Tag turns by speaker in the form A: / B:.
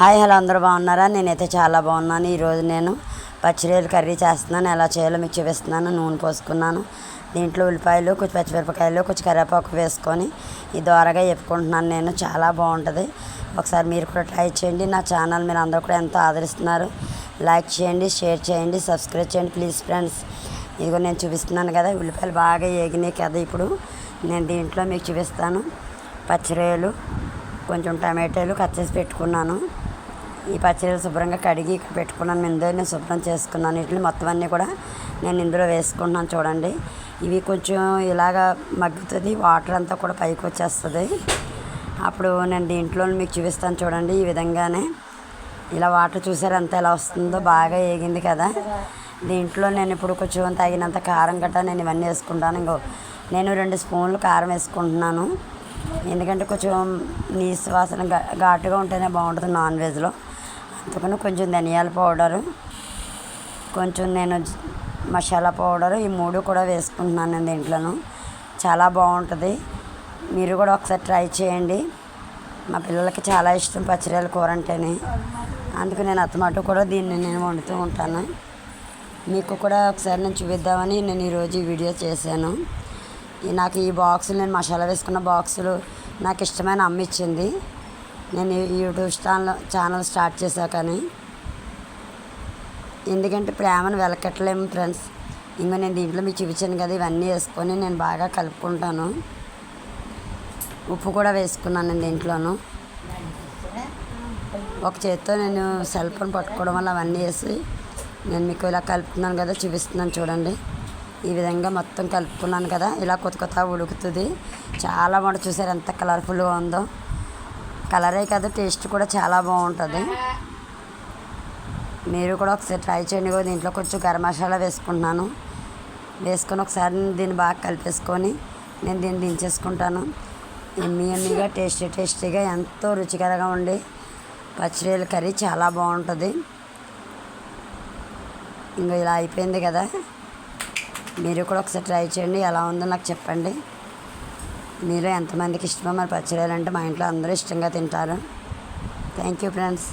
A: Hi hello అందరూ బాగున్నారా? నేనైతే చాలా బాగున్నాను. ఈరోజు నేను పచ్చిరొయ్యలు కర్రీ చేస్తున్నాను. ఎలా చేయాలో మీకు చూపిస్తున్నాను. నూనె పోసుకున్నాను. దీంట్లో ఉల్లిపాయలు కొంచెం పచ్చిమిరపకాయలు కొంచెం కరివేపాకు వేసుకొని ఈ దోరగా చెప్పుకుంటున్నాను నేను చాలా బాగుంటుంది. ఒకసారి మీరు కూడా ట్రై చేయండి. నా ఛానల్ మీరు అందరూ కూడా ఎంతో ఆదరిస్తున్నారు. లైక్ చేయండి షేర్ చేయండి సబ్స్క్రైబ్ చేయండి ప్లీజ్ ఫ్రెండ్స్. ఇదిగో నేను చూపిస్తున్నాను కదా ఉల్లిపాయలు బాగా ఏగినాయి కదా ఇప్పుడు. నేను దీంట్లో మీకు చూపిస్తాను. పచ్చిరొయ్యలు కొంచెం టమాటాలు కట్ చేసి పెట్టుకున్నాను. ఈ పచ్చడిలు శుభ్రంగా కడిగి పెట్టుకున్నాను. ఇందులో నేను శుభ్రం చేసుకున్నాను. వీటిని మొత్తం అన్నీ కూడా నేను ఇందులో వేసుకుంటున్నాను చూడండి. ఇవి కొంచెం ఇలాగా మగ్గుతుంది. వాటర్ అంతా కూడా పైకి వచ్చేస్తుంది. అప్పుడు నేను దీంట్లో మీకు చూపిస్తాను చూడండి ఈ విధంగానే. ఇలా వాటర్ చూసారు ఎంత ఎలా వస్తుందో? బాగా ఏగింది కదా. దీంట్లో నేను ఇప్పుడు కొంచెం తగినంత కారం గట్రా నేను ఇవన్నీ వేసుకుంటాను. ఇంకో నేను రెండు స్పూన్లు కారం వేసుకుంటున్నాను. ఎందుకంటే కొంచెం నీసు వాసన ఘాటుగా ఉంటేనే బాగుంటుంది నాన్ వెజ్లో. అందుకని కొంచెం ధనియాల పౌడరు కొంచెం నేను మసాలా పౌడరు ఈ మూడు కూడా వేసుకుంటున్నాను నేను దీంట్లోనూ. చాలా బాగుంటుంది. మీరు కూడా ఒకసారి ట్రై చేయండి. మా పిల్లలకి చాలా ఇష్టం పచ్చిరొయ్యల కూర అంటేనే. అందుకు నేను అత్తమాట కూడా దీన్ని నేను వండుతూ ఉంటాను. మీకు కూడా ఒకసారి నేను చూపిద్దామని నేను ఈరోజు ఈ వీడియో చేశాను. ఈ నాకు ఈ బాక్సులు నేను మసాలా వేసుకున్న బాక్సులు నాకు ఇష్టమైన అమ్మ ఇచ్చింది. నేను యూట్యూబ్ ఛానల్ ఛానల్ స్టార్ట్ చేశాకని ఎందుకంటే ప్రేమను వెలకట్టలేము ఫ్రెండ్స్. ఇంకా నేను దీంట్లో మీకు చూపించాను కదా ఇవన్నీ వేసుకొని నేను బాగా కలుపుకుంటాను. ఉప్పు కూడా వేసుకున్నాను నేను దీంట్లోను. ఒక చేత్తో నేను సెల్ ఫోన్ పట్టుకోవడం వల్ల అవన్నీ వేసి నేను మీకు ఇలా కలుపుతున్నాను కదా చూపిస్తున్నాను చూడండి. ఈ విధంగా మొత్తం కలుపుకున్నాను కదా ఇలా కొత్త కొత్త ఉడుకుతుంది. చాలా బాగుంటుంది చూసారు ఎంత కలర్ఫుల్గా ఉందో. కలరే కదా టేస్ట్ కూడా చాలా బాగుంటుంది. మీరు కూడా ఒకసారి ట్రై చేయండి కూడా దీంట్లో కొంచెం గరం మసాలా వేసుకుంటున్నాను. వేసుకొని ఒకసారి దీన్ని బాగా కలిపేసుకొని నేను దీన్ని దించేసుకుంటాను. ఎమ్మి ఎమ్మిగా టేస్టీ టేస్టీగా ఎంతో రుచికరంగా ఉండి పచ్చిరేల కర్రీ చాలా బాగుంటుంది. ఇంకా ఇలా అయిపోయింది కదా. మీరు కూడా ఒకసారి ట్రై చేయండి ఎలా ఉందో నాకు చెప్పండి. మీరు ఎంతమందికి ఇష్టమో మరి పచ్చడి అంటే మా ఇంట్లో అందరూ ఇష్టంగా తింటారు. Thank you friends